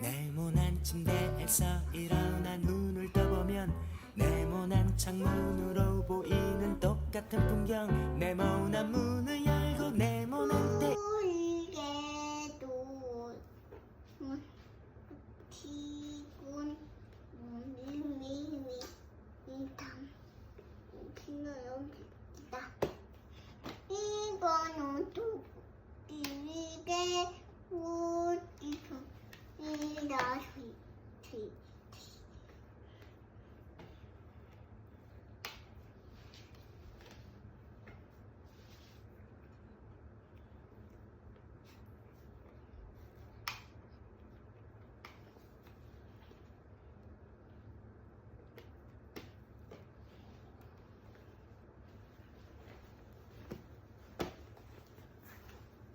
네모난 침대에서 일어나 눈을 떠보면 네모난 창문으로 보이는 똑같은 풍경 네모난 문 and R3.